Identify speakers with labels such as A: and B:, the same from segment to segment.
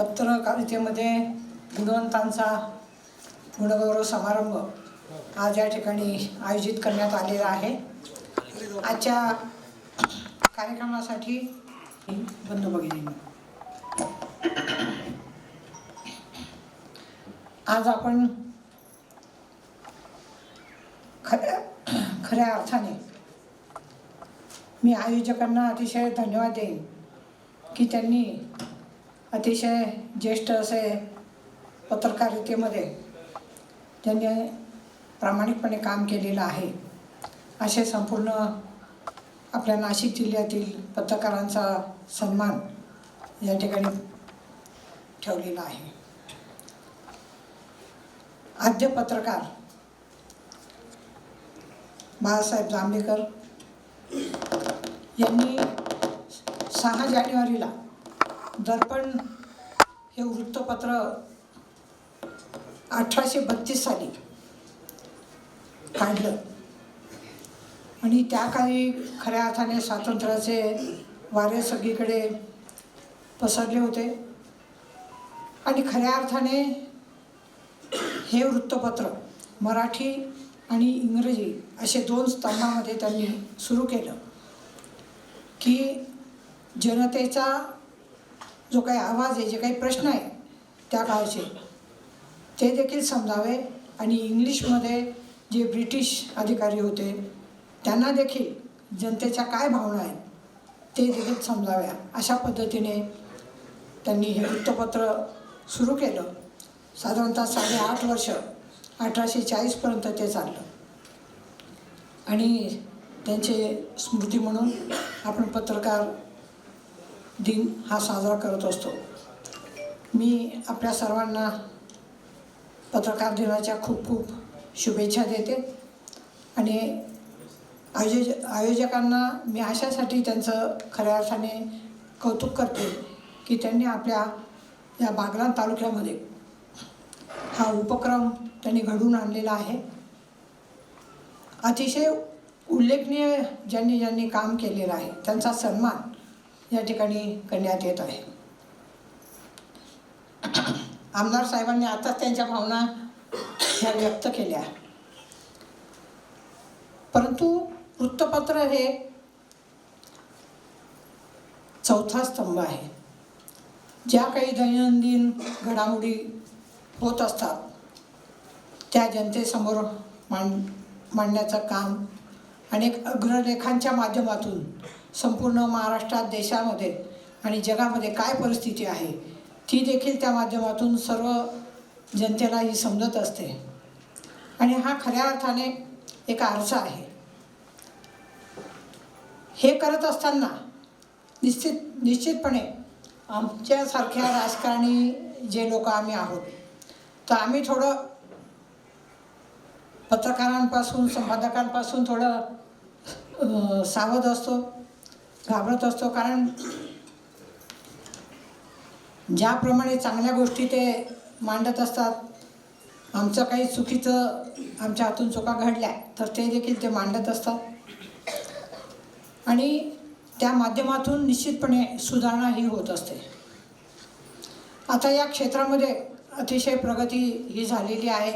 A: पत्रकारितेमध्ये गुणवंतांचा गुणगौरव समारंभ आज या ठिकाणी आयोजित करण्यात आलेला आहे. आजच्या कार्यक्रमासाठी बंद बघितली आज आपण खऱ्या खऱ्या अर्थाने मी आयोजकांना अतिशय धन्यवाद देईन की त्यांनी अतिशय ज्येष्ठ असे पत्रकारितेमध्ये त्यांनी प्रामाणिकपणे काम केलेलं आहे. असे संपूर्ण आपल्या नाशिक जिल्ह्यातील पत्रकारांचा सन्मान या ठिकाणी ठेवलेला आहे. आद्य पत्रकार बाळासाहेब जांभेकर यांनी सहा जानेवारीला दर्पण हे वृत्तपत्र अठराशे बत्तीस साली काढलं. आणि त्या काळी खऱ्या अर्थाने स्वातंत्र्याचे वारे सगळीकडे पसरले होते. आणि खऱ्या अर्थाने हे वृत्तपत्र मराठी आणि इंग्रजी असे दोन स्तंभामध्ये त्यांनी सुरू केलं की जनतेचा जो काही आवाज आहे जे काही प्रश्न आहे त्या काळचे. ते देखील समजावे आणि इंग्लिशमध्ये जे ब्रिटिश अधिकारी होते त्यांना देखील जनतेच्या काय भावना आहेत ते देखील समजाव्या. अशा पद्धतीने त्यांनी हे वृत्तपत्र सुरू केलं. साधारणतः साडेआठ वर्ष अठराशे चाळीसपर्यंत ते चाललं. आणि त्यांचे स्मृती म्हणून आपण पत्रकार दिन हा साजरा करत असतो. मी आपल्या सर्वांना पत्रकार दिनाच्या खूप खूप शुभेच्छा देते. आणि आयोज आयोजकांना मी अशासाठी त्यांचं खऱ्या अर्थाने कौतुक करते की त्यांनी आपल्या या बागलाण तालुक्यामध्ये हा उपक्रम त्यांनी घडून आणलेला आहे. अतिशय उल्लेखनीय ज्यांनी ज्यांनी काम केलेलं आहे त्यांचा सन्मान या ठिकाणी करण्यात येत आहे. आमदार साहेबांनी आताच त्यांच्या भावना ह्या व्यक्त केल्या. परंतु वृत्तपत्र हे चौथा स्तंभ आहे. ज्या काही दैनंदिन घडामोडी होत असतात त्या जनतेसमोर मांड मांडण्याचं काम अनेक अग्रलेखांच्या माध्यमातून संपूर्ण महाराष्ट्रात देशामध्ये आणि जगामध्ये काय परिस्थिती आहे ती देखील त्या माध्यमातून सर्व जनतेला ही समजत असते. आणि हा खऱ्या अर्थाने एक आरसा आहे. हे करत असताना निश्चित निश्चितपणे आमच्यासारख्या राजकारणी जे लोक आम्ही आहोत तर आम्ही थोडं पत्रकारांपासून संपादकांपासून थोडं सावध असतो. घाबरत असतो. कारण ज्याप्रमाणे चांगल्या गोष्टी ते मांडत असतात आमचं काही चुकीचं आमच्या हातून चुका घडल्या तर ते देखील ते मांडत असतात. आणि त्या माध्यमातून निश्चितपणे सुधारणा ही होत असते. आता या क्षेत्रामध्ये अतिशय प्रगती ही झालेली आहे.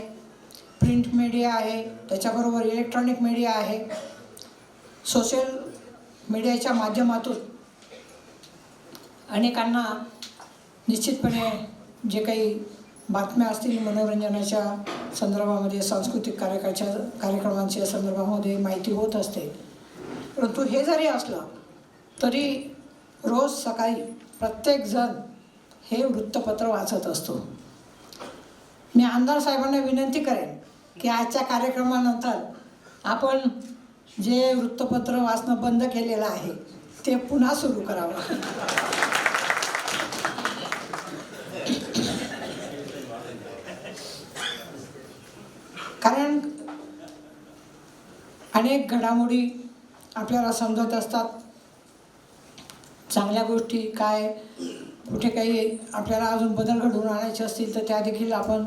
A: प्रिंट मीडिया आहे त्याच्याबरोबर इलेक्ट्रॉनिक मीडिया आहे. सोशल मीडियाच्या माध्यमातून अनेकांना निश्चितपणे जे काही बातम्या असतील मनोरंजनाच्या संदर्भामध्ये सांस्कृतिक कार्यक्रमाच्या कार्यक्रमांच्या संदर्भामध्ये माहिती होत असते. परंतु हे जरी असलं तरी रोज सकाळी प्रत्येकजण हे वृत्तपत्र वाचत असतो. मी आमदार साहेबांना विनंती करेन की आजच्या कार्यक्रमानंतर आपण जे वृत्तपत्र वाचणं बंद केलेलं आहे ते पुन्हा सुरू करावं. कारण अनेक घडामोडी आपल्याला समजत असतात. चांगल्या गोष्टी काय कुठे काही आपल्याला अजून बदल घडवून आणायचे असतील तर त्या देखील आपण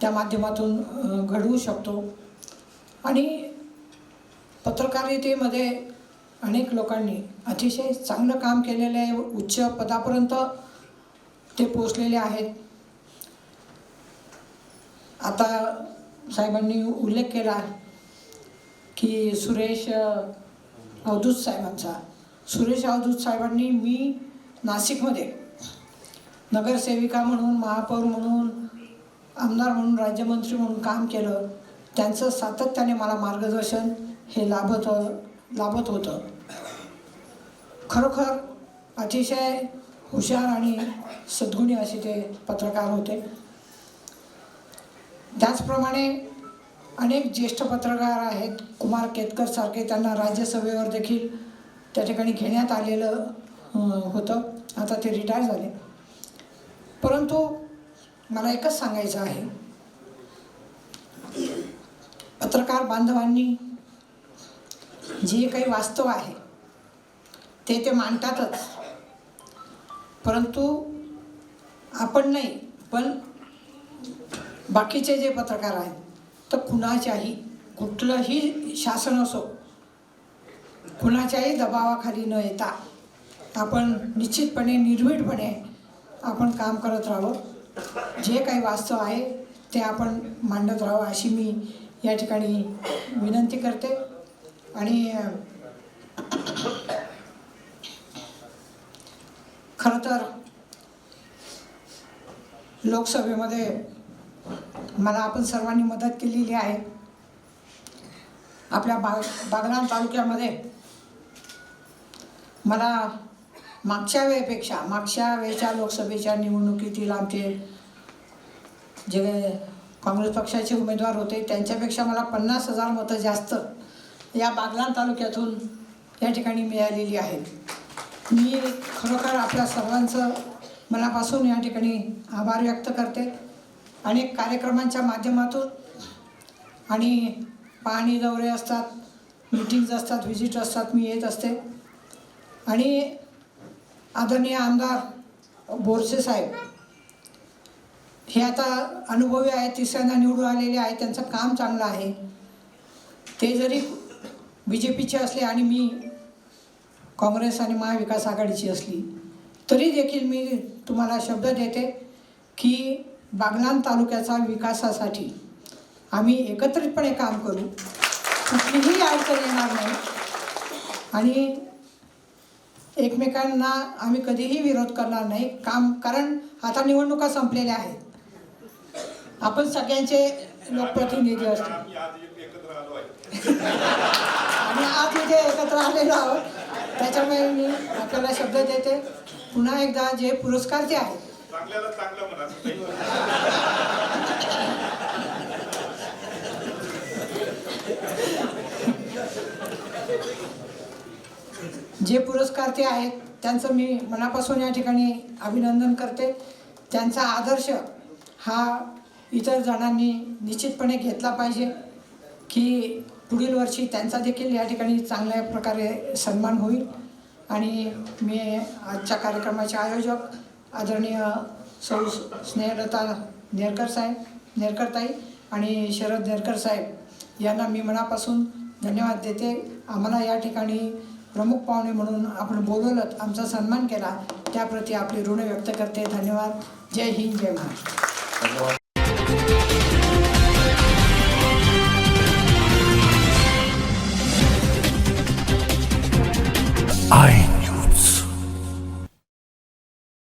A: त्या माध्यमातून घडवू शकतो. आणि पत्रकारितेमध्ये अनेक लोकांनी अतिशय चांगलं काम केलेलं आहे. उच्च पदापर्यंत ते पोचलेले आहेत. आता साहेबांनी उल्लेख केला की सुरेश अवधूत साहेबांचा. सुरेश अवधूत साहेबांनी मी नाशिकमध्ये नगरसेविका म्हणून महापौर म्हणून आमदार म्हणून राज्यमंत्री म्हणून काम केलं. त्यांचं सातत्याने मला मार्गदर्शन हे लाभत लाभत होतं. खरोखर अतिशय हुशार आणि सद्गुणी असे ते पत्रकार होते. त्याचप्रमाणे अनेक ज्येष्ठ पत्रकार आहेत. कुमार केतकर सारखे त्यांना राज्यसभेवर देखील त्या ठिकाणी घेण्यात आलेलं होतं. आता ते रिटायर झाले. परंतु मला एकच सांगायचं आहे. पत्रकार बांधवांनी जे काही वास्तव आहे ते ते मांडतातच. परंतु आपण नाही पण बाकीचे जे पत्रकार आहेत तर कुणाच्याही कुठलंही शासन असो कुणाच्याही दबावाखाली न येता आपण निश्चितपणे निर्भीडपणे आपण काम करत राहावं. जे काही वास्तव आहे ते आपण मांडत राहावं अशी मी या ठिकाणी विनंती करते. आणि खरं तर लोकसभेमध्ये मला आपण सर्वांनी मदत केलेली आहे. आपल्या बाग बागलाण तालुक्यामध्ये मला मागच्या वेळेपेक्षा मागच्या वेळेच्या लोकसभेच्या निवडणुकीतील आमचे जे काँग्रेस पक्षाचे उमेदवार होते त्यांच्यापेक्षा मला पन्नास हजार मतं जास्त या बागलाण तालुक्यातून या ठिकाणी मिळालेली आहेत मी खरोखर आपल्या सर्वांचं मनापासून या ठिकाणी आभार व्यक्त करते. अनेक कार्यक्रमांच्या माध्यमातून आणि पाहणी दौरे असतात मिटिंग्ज असतात व्हिजिट असतात मी येत असते. आणि आदरणीय आमदार बोरसे साहेब हे आता अनुभवी आहेत तिसऱ्यांदा निवडून आलेले आहेत त्यांचं काम चांगलं आहे. ते जरी बी जे पीचे असले आणि मी काँग्रेस आणि महाविकास आघाडीची असली तरी देखील मी तुम्हाला शब्द देते की बागलाण तालुक्याचा विकासासाठी आम्ही एकत्रितपणे काम करू. कुठलीही अडचण येणार नाही. आणि एकमेकांना आम्ही कधीही विरोध करणार नाही. काम कारण आता निवडणुका संपलेल्या आहेत. आपण सगळ्यांचे लोकप्रतिनिधी असतो
B: आज
A: इथे एकत्र आलेलो आहोत. त्याच्यामुळे मी आपल्याला शब्द देते. पुन्हा एकदा जे पुरस्कार जे आहेत. जे पुरस्कार ते आहेत त्यांचं मी मनापासून या ठिकाणी अभिनंदन करते. त्यांचा आदर्श हा इतर जणांनी निश्चितपणे घेतला पाहिजे की पुढील वर्षी त्यांचा देखील या ठिकाणी चांगल्या प्रकारे सन्मान होईल. आणि मी आजच्या कार्यक्रमाचे आयोजक आदरणीय सौ स्नेहलता नेरकर साहेब नेरकरताई आणि शरद नेरकर साहेब यांना मी मनापासून धन्यवाद देते. आम्हाला या ठिकाणी प्रमुख पाहुणे म्हणून आपण बोलवलं आमचा सन्मान केला. त्याप्रती आपले ऋण व्यक्त करते. धन्यवाद. जय हिंद जय महाराष्ट्र.
C: Ein.